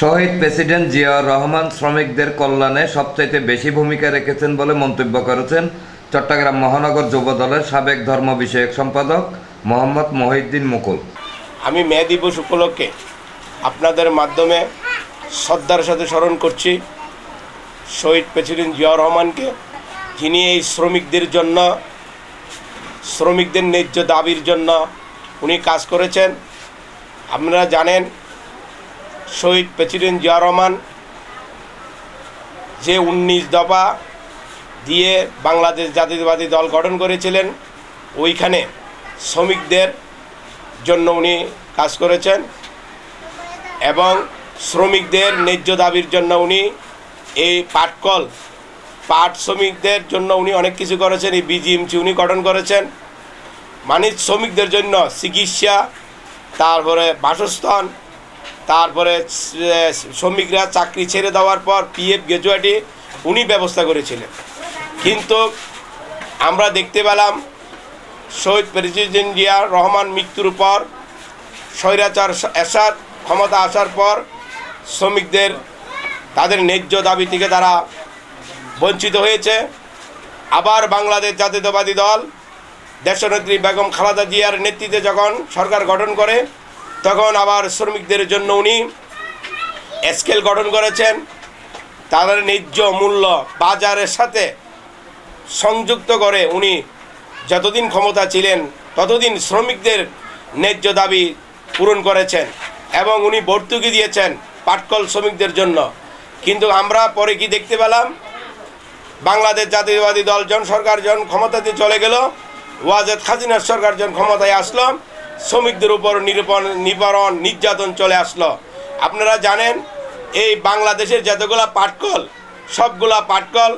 শহীদ president Ziaur Rahman শ্রমিকদের কল্যাণে সবচাইতে বেশি ভূমিকা রেখেছেন বলে মন্তব্য করেছেন চট্টগ্রাম মহানগর যুব দলের সাবেক ধর্ম বিষয়ক সম্পাদক মোহাম্মদ মহিউদ্দিন মুকুল। আমি মে দিবস উপলক্ষে আপনাদের মাধ্যমে শ্রদ্ধার সাথে স্মরণ করছি শহীদ প্রেসিডেন্ট জিয়াউর রহমানকে, যিনি এই শ্রমিকদের জন্য, শ্রমিকদের ন্যায্য দাবির জন্য উনি কাজ করেছেন। আপনারা জানেন শহীদ প্রেসিডেন্ট জিয়াউর রহমান যে উনিশ দফা দিয়ে বাংলাদেশ জাতীয়তাবাদী দল গঠন করেছিলেন, ওইখানে শ্রমিকদের জন্য উনি কাজ করেছেন এবং শ্রমিকদের ন্যায্য দাবির জন্য উনি এই পাটকল, পাট শ্রমিকদের জন্য উনি অনেক কিছু করেছেন, এই বিজিএমসি উনি গঠন করেছেন। মানে শ্রমিকদের জন্য চিকিৎসা, তারপরে বাসস্থান তারপরে শ্রমিকরা চাকরি ছেড়ে দেওয়ার পর পিএফ গ্র্যাজুয়েটি উনি ব্যবস্থা করেছিলেন। কিন্তু আমরা দেখতে পেলাম, শহীদ প্রেসিডেন্ট জিয়া রহমান মৃত্যুর পর, স্বৈরাচার এসাদ ক্ষমতা আসার পর শ্রমিকদের তাদের ন্যায্য দাবি থেকে তারা বঞ্চিত হয়েছে। আবার বাংলাদেশ জাতীয়তাবাদী দল, দেশনেত্রী বেগম খালাদা জিয়ার নেতৃত্বে যখন সরকার গঠন করে তখন আবার শ্রমিকদের জন্য উনি স্কেল গঠন করেছেন। তাদের ন্যায্য মূল্য বাজারের সাথে সংযুক্ত করে উনি যতদিন ক্ষমতা ছিলেন, ততদিন শ্রমিকদের ন্যায্য দাবি পূরণ করেছেন এবং উনি ভর্তুকি দিয়েছেন পাটকল শ্রমিকদের জন্য। কিন্তু আমরা পরে কি দেখতে পেলাম? বাংলাদেশ জাতীয়বাদী দল, জন সরকার জন ক্ষমতাতে চলে গেল, ওয়াজেদ খাজিনার সরকার জন ক্ষমতায় আসলো শ্রমিকদের উপর নিরূপণ, নিবারণ, নির্যাতন চলে আসলো। আপনারা জানেন, এই বাংলাদেশের যতগুলা পাটকল, সবগুলা পাটকল,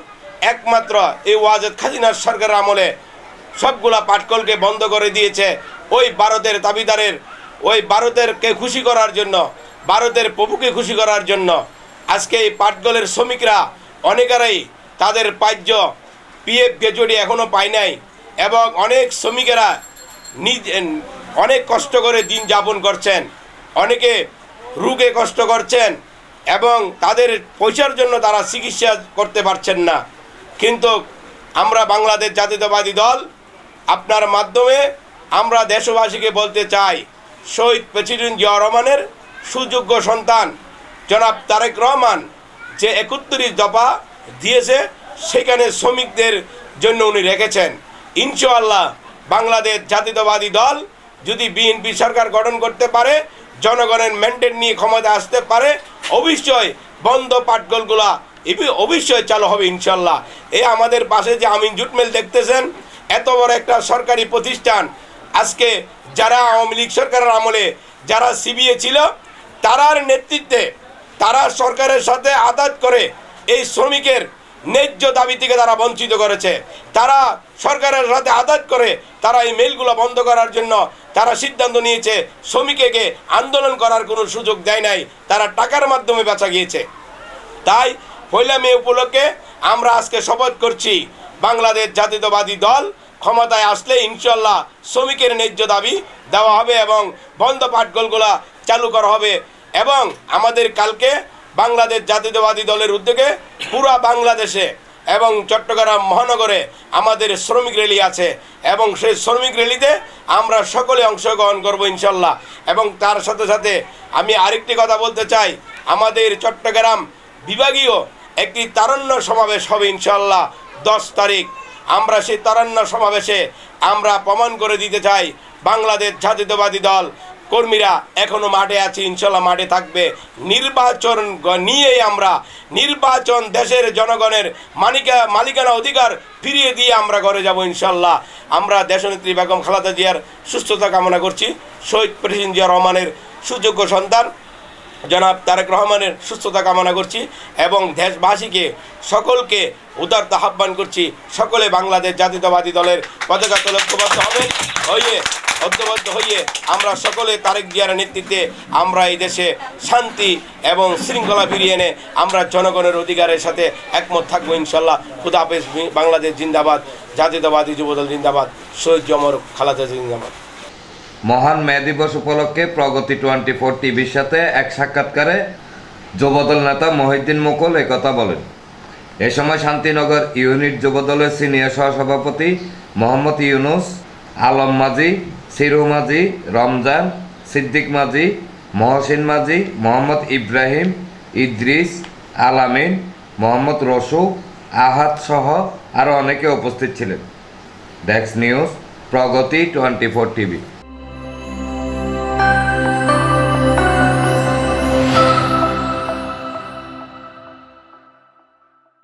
একমাত্র এই ওয়াজেদ খাজিনার সরকারের আমলে সবগুলা পাটকলকে বন্ধ করে দিয়েছে। ওই ভারতের দাবিদারের, ওই ভারতেরকে খুশি করার জন্য, ভারতের প্রভুকে খুশি করার জন্য আজকে এই পাটকলের শ্রমিকরা অনেকেরাই তাদের পাহ্য পিএফ গ্র্যাজুয়েটি এখনও পায় নাই এবং অনেক শ্রমিকেরা নিজ অনেক কষ্ট করে দিন যাপন করছেন, অনেকে রোগে কষ্ট করছেন এবং তাদের পয়সার জন্য তারা চিকিৎসা করতে পারছেন না। কিন্তু আমরা বাংলাদেশ জাতীয়তাবাদী দল, আপনার মাধ্যমে আমরা দেশবাসীকে বলতে চাই, শহীদ প্রেসিডেন্ট জিয়া রহমানের সুযোগ্য সন্তান জনাব তারেক রহমান যে একত্রিশ দফা দিয়েছে, সেখানে শ্রমিকদের জন্য উনি রেখেছেন। ইনশাআল্লাহ বাংলাদেশ জাতীয়তাবাদী দল যদি বিএনপি সরকার গঠন করতে পারে, জনগণের ম্যান্ডেট নিয়ে ক্ষমতা আসতে পারে, অবশ্যই বন্ধ পাটগলগুলা এটি অবশ্যই চালু হবে ইনশাল্লাহ। এ আমাদের পাশে যে আমিন জুটমেল দেখতেছেন, এত বড় একটা সরকারি প্রতিষ্ঠান, আজকে যারা আওয়ামী লীগ সরকারের আমলে যারা সিবিএ ছিল, তারার নেতৃত্বে তারা সরকারের সাথে আদাত করে এই শ্রমিকের ন্যায্য দাবি থেকে তারা বঞ্চিত করেছে। তারা সরকারের সাথে আদাত করে তারা এই মেলগুলো বন্ধ করার জন্য তারা সিদ্ধান্ত নিয়েছে, শ্রমিককে আন্দোলন করার কোনো সুযোগ দেয় নাই, তারা টাকার মাধ্যমে বেচা গিয়েছে। তাই পয়লা মে উপলক্ষে আমরা আজকে শপথ করছি, বাংলাদেশ জাতীয়তাবাদী দল ক্ষমতায় আসলে ইনশাল্লাহ শ্রমিকের ন্যায্য দাবি দেওয়া হবে এবং বন্ধ পাটগলগুলা চালু করা হবে এবং আমাদের কালকে বাংলাদেশ জাতীয়তাবাদী দলের উদ্যোগে পুরা বাংলাদেশে এবং চট্টগ্রাম মহানগরে আমাদের শ্রমিক র্যালি আছে এবং সেই শ্রমিক র্যালিতে আমরা সকলে অংশগ্রহণ করব ইনশাল্লাহ। এবং তার সাথে সাথে আমি আরেকটি কথা বলতে চাই, আমাদের চট্টগ্রাম বিভাগীয় একটি তারণ্য সমাবেশ হবে ইনশাল্লাহ দশ তারিখ। আমরা সেই তারণ্য সমাবেশে আমরা প্রমাণ করে দিতে চাই বাংলাদেশ জাতীয়তাবাদী দল কর্মীরা এখনও মাঠে আছে, ইনশাল্লাহ মাঠে থাকবে। নির্বাচন নিয়েই আমরা, নির্বাচন দেশের জনগণের মালিকা মালিকানা অধিকার ফিরিয়ে দিয়ে আমরা ঘরে যাব, ইনশাল্লাহ। আমরা দেশনেত্রী বেগম খালেদা জিয়ার সুস্থতা কামনা করছি, শহীদ প্রেসিডেন্ট জিয়া রহমানের সুযোগ্য সন্তান। জনাব তারেক রহমানের সুস্থতা কামনা করছি এবং দেশবাসীকে, সকলকে উদারত আহ্বান করছি। সকলে বাংলাদেশ জাতীয়তাবাদী দলের পতাকা ঐক্যবদ্ধ হবেন হইয়ে ঐক্যবদ্ধ হইয়ে আমরা সকলে তারেক জিয়ার নেতৃত্বে আমরা এই দেশে শান্তি এবং শৃঙ্খলা ফিরিয়ে এনে আমরা জনগণের অধিকারের সাথে একমত থাকব ইনশাল্লাহ। খুদা হাফেজ বাংলাদেশ জিন্দাবাদ, জাতীয়তাবাদী যুবদল জিন্দাবাদ, শহীদ জমর খালাদা জিন্দাবাদ। মহান মে দিবস উপলক্ষে প্রগতি টোয়েন্টি ফোর টিভির সাথে এক সাক্ষাৎকারে যুবদল নেতা মহিউদ্দিন মুকুল একথা বলেন। এ সময় শান্তিনগর ইউনিট যুবদলের সিনিয়র সহসভাপতি মোহাম্মদ ইউনুস, আলম মাঝি সিরু মাঝি, রমজান, সিদ্দিক মাঝি, মহসিন মাঝি, মোহাম্মদ ইব্রাহিম, ইদ্রিস, আলামিন, মোহাম্মদ রসু আহাদ সহ আরও অনেকে উপস্থিত ছিলেন। ডেক্স news, Pragati twenty four TV.